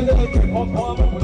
güzellemekten Allah'ım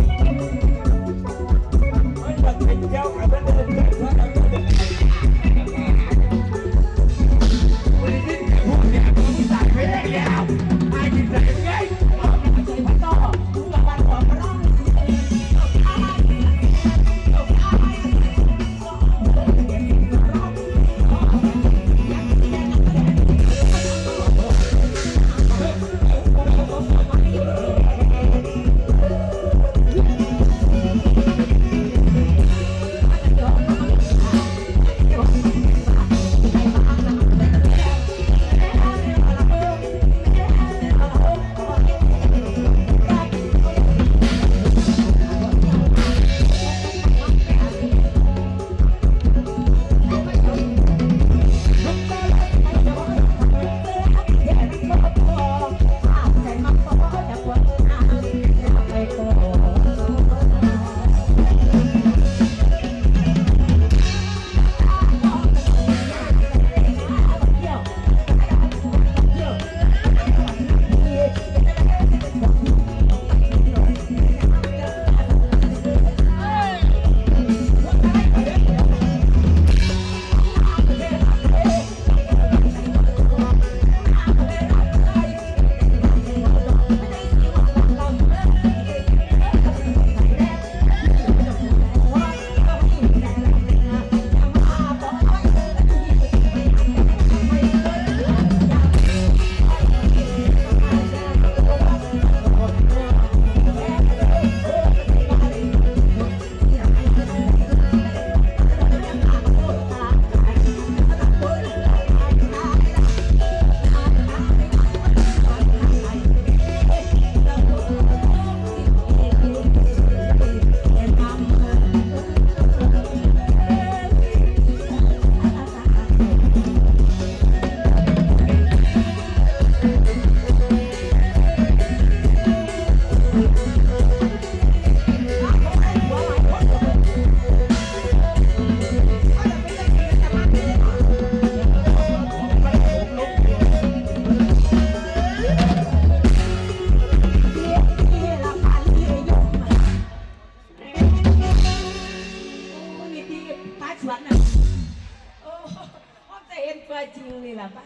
จะเห็นตัวจริงนี่ล่ะป้า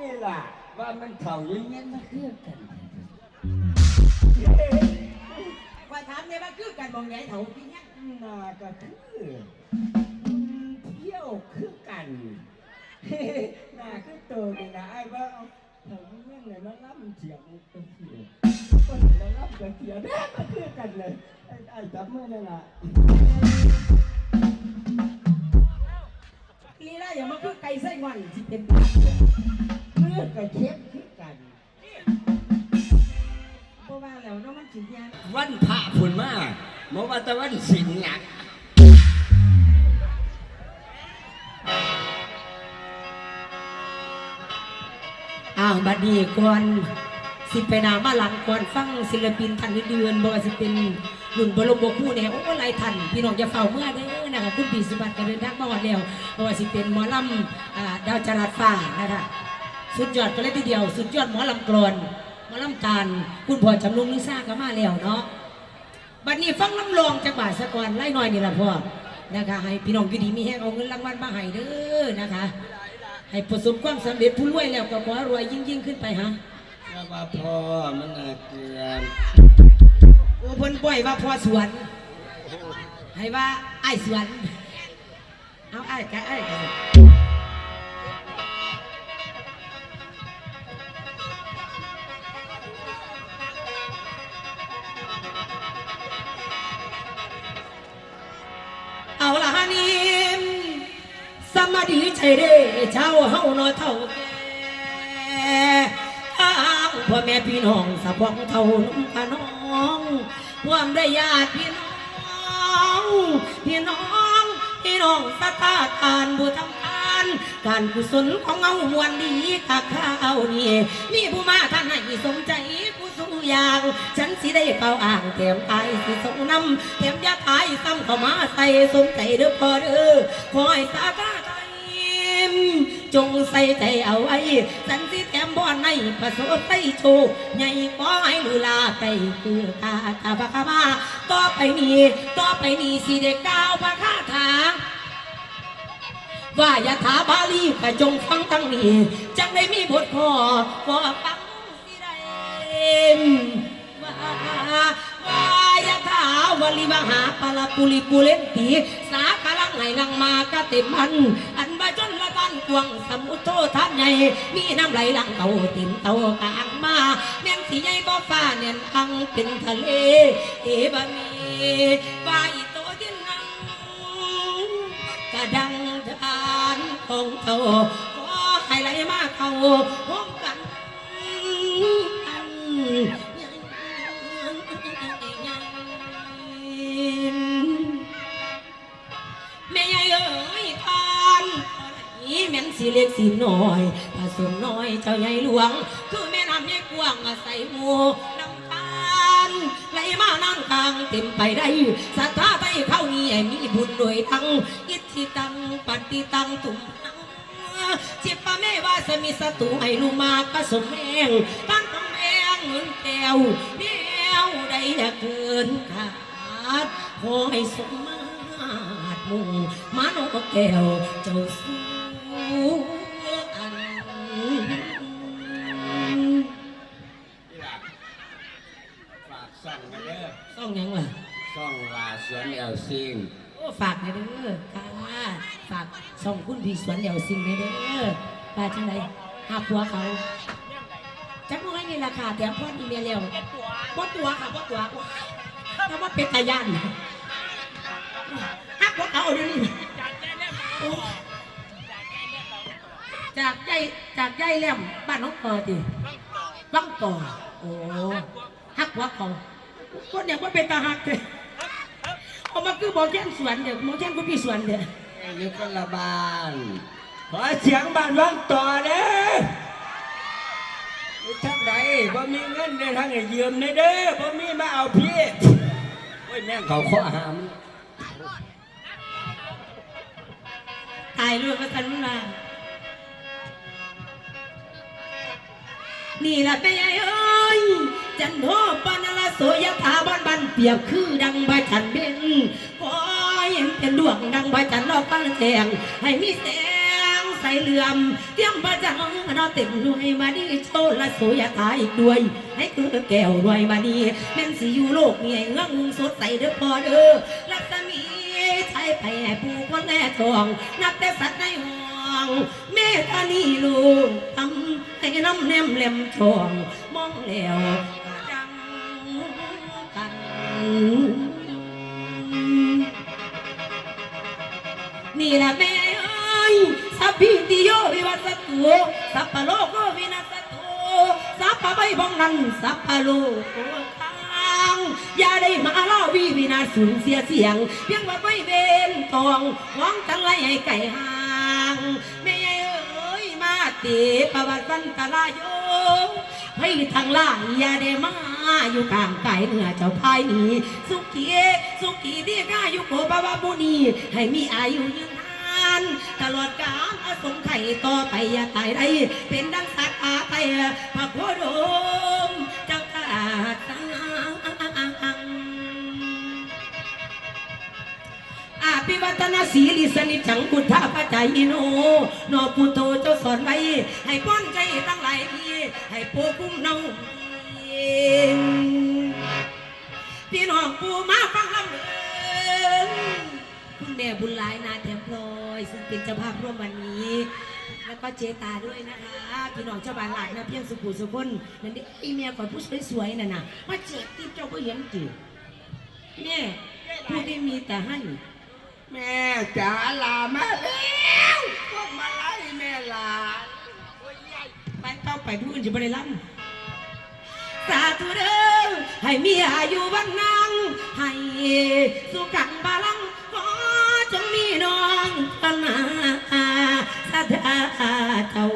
นี่ล่ะ ว่ามันเข่ายิ่งเงี้ยมาคือกัน ว่าถามเนี่ยว่าคือกันมองใหญ่เถ่าพี่เนี่ยน่าก็คือเที่ยวคือกันน่าคือโตนี่นะไอ้ว่าเอาเข่ายิ่งเงี้ยเลยแล้วรับเสียงเป็นเสียงคนแล้วรับกันเสียงแน่ก็คือกันเลยไอ้ไอ้จับมือนั่นล่ะ อย่ามาคือไก่ไส้งอนสิเป็นเมื่อกับเชฟคือกันเพราะว่าแล้วเนาะมันสิยากวันพระผุนมากเมื่อวันตะวันสินหนักอ้าวบัดนี้ก่อนสิไปหนามาหลังก่อนฟังศิลปินท่านอื่นๆบ่ว่าสิเป็น รุ่นบรมบคู่เนี่ยโอ้หลายท่านพี่น้องจะเฝ้าเมื่อเด้อนะคะคุณปีสุบัติก็เดินทางมาฮอดแล้วบ่ว่าสิเป็นหมอลำดาวจรัสฟ้านะคะสุดยอดกันเลยทีเดียว สุดยอดหมอลำกรอนหมอลำการคุณพ่อจำลงนิซ่าก็มาแล้วเนาะบัดนี้ฟังลำลองจากบาทสะกอนไล่หน่อยนี่ละพ่อนะคะให้พี่น้องอยู่ดีมีแห้งเอาเงินรางวัลมาให้เด้อนะคะ ให้ประสบความสำเร็จผู้รวยแล้วก็ขอรวยยิ่งยิ่งขึ้นไปฮะว่าพ่อมันน่าเกียดโอ้ เพิ่นปล่อยว่าพ่อสวน ให้ว่าไอ้สวน เอาไอ้กะไอ้กะเอาละฮะนี่สมาดีใจเด้เช้าเฮาน้อยเท่าแก่ พ่อแม่พี่น้องสะพองเท่านุ่มขน้องควมได้ญาติพี่น้องพี่น้องพี่น้องสตาทานบุทำทาน การกุศลของเงามวลดีข้าข้าวนี่มีผู้มาท่านให้สมใจผู้สูอย่าง ฉันสิได้เป่าอ่างเต็มตายสิสงน้ำเต็มยาตายซ้ำเข้ามาใส่สมใจเด้อพอเด้อคอยสากา จงใส่ใจเอาไว้สันสิแถมบ่อนในประสบไปโชคใหญ่ขอให้ลือลาไปคือกาตาบกามาต่อไปนี้ต่อไปนี้สิได้ก้าวพระคาถาว่ายาถาบาลีก็จงฟังทั้งนี้จังได้มีบทพอก็ฟังสิได้ว่าว่ายาถาวลีมหาปลาปุริปุเรนตีสากลังไงลังมากะเต็มมันอ มาจนละตันกวงสมุทโทท่านใหญ่มีน้ำไหลหลังเต่าติ่มเต่ากลางมาแม่งสีใหญ่ก็ฟ้าเนียนทังเป็นทะเลเอบามีว่าอีโตที่นังกระดังดานของเต่าขอให้ไหลมาเข้า สีเล็กสีน้อยผสมน้อยเจ้าใหญ่หลวง คือแม่น้ำใหญ่กว้างอาศัยหมูน้ำตาลไหลมานั่งกลางเต็มไปได้ศรัทธาไปเข้านี่มีบุญโดยทั้งอิทธิตังปฏิตังตุมหังจิปปะแม่ว่าสมิสตุให้ลูมากผสมแมงตั้งกำแพงเหมือนแก้วเดียวใดอย่าเกินขาดขอให้สมมาตรมุ่งมาโนแก้วเจ้าสู้ ต้องหยังล่ะส่องว่าสวนแอลซิงโอ้ฝากหน่อยเด้อค่ะฝากส่งคุณพี่สวนเหลียวซิงหน่อยเด้อว่าจังไดหาผัวเขาจักน้อยนี่ราคาแต่พ่ออีเมลแล้วบ่ตัวค่ะบ่ตัวว้ายแต่ว่าเป็นตาย่านหักผัวเขาเดี๋ยวนี้โอ้จากใจจากใจแหลมบ้านน้องปอติบ้างต่อโอ้หักผัวเขา คนเนี่ยว่าเป็นตาหักเลยเอามาคือบอกแย่งสวนเดี๋ยวบอกแย่งก็พี่สวนเดี๋ยวอยู่คนละบ้านขอเสียงบ้านว่างต่อเด้ออยู่ทางใดบ่มีเงินในทางไหนยืมในเด้อบ่มีมาเอาพี่โอ้ยแม่งเขาข้อหามตายเรื่องก็กันมานี่แหละเป็นไงเอ้ย จันโทปนละโสยถาบ้านบันเปียกคือดังใบฉันเบนขอเห็นเป็นดวงดังใบฉันรอบฟ้าแสงให้มีแสงใสเหลื่อมเตียมประจังนอเต็มหน่วยมาดีโชละโสยถาอีกด้วย ให้คือแก้วด้วยมาดีแม่นสิอยู่โลกเนี่ให้เงื้องสดใสเด้อพอเด้อรัศมีใช้ไปให้ผู้คนแลทอง นับแต่สัตว์ในห้องเมตตานีลูกทำให้น้ำแนมแหลมทองมองแล้ว ละแม่เอ้ยสัพพิติโยวิวัสตุสัพพะโลกโกวินัสตุสัพพะใบบองนันสัพพะโลกโกคังอย่าได้มาล่าวีวินาสูญเสียเสียงเพียงว่าไปเวนทองหวังจังไรให้ไก่ห่างแม่เอ้ยมาเตประวัติวันตรายโยให้ทางล่างอย่าได้มาอยู่กลางกายเหนือเจ้าพายนี้สุขีสุขีที่ข้าอยู่โกบาบาบุนีให้มีอายุยืนานตลอดกาลอสงไข่ต่อไปอย่าตายได้เป็นดังสัตว์อาไปพระโคดมเจ้าตาตังอาภิวัตนาสีลิสนิจังพุทธาพระใจอิโนนอพุโธเจ้าสอนไว้ให้ป้อนใจตั้งหลายทีให้ปูคุ้มเนาพี่น้องปูมาฟัง คุณแม่บุญหลายนาแถมพลอยซึ่งเป็นเจ้าภาพร่วมวันนี้ แล้วก็เจตาด้วยนะคะพี่น้องเจ้าบ้านหลายนะเพียงสุขุสุขนนั่นเด็กไอเมียก่อนผู้สวยๆน่ะนะมาเจ็บที่เจ้าก็เห็นจีเนี่ยผู้ที่มีแต่ให้แม่จ๋าลามาแล้วพวกมาไล่แม่ลาไปเต้าไปผู้อื่นจะไม่ได้รับสาธุเด้อให้มีอายุวันนังให้สุขังบาลังขอจงมี น้องพมาสะดาเจ้า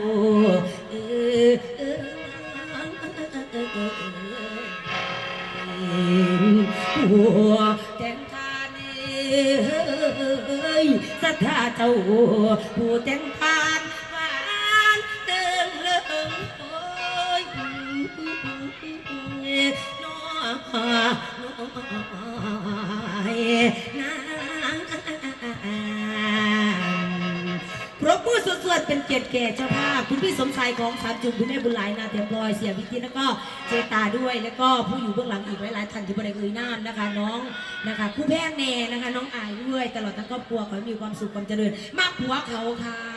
หัวแตงทานสดาเจ้าหัวแตงทานหวานเติมเลิงโอ้ยน้องื้อเป็นเกียรติแก่เจ้าภาพคุณพี่สมชายของสามจุ่มคุณแม่บุญหลายนาเตียมลอยเสียพิธีแล้วก็เจตาด้วย แล้วก็ผู้อยู่เบื้องหลังอีกหลายๆท่านที่บริเอ่ยนามนะคะ น้องนะคะคู่แพงแน่นะคะ น้องอายด้วยตลอดทั้งครอบครัวขอให้มีความสุขความเจริญมากผัวเขาค่ะ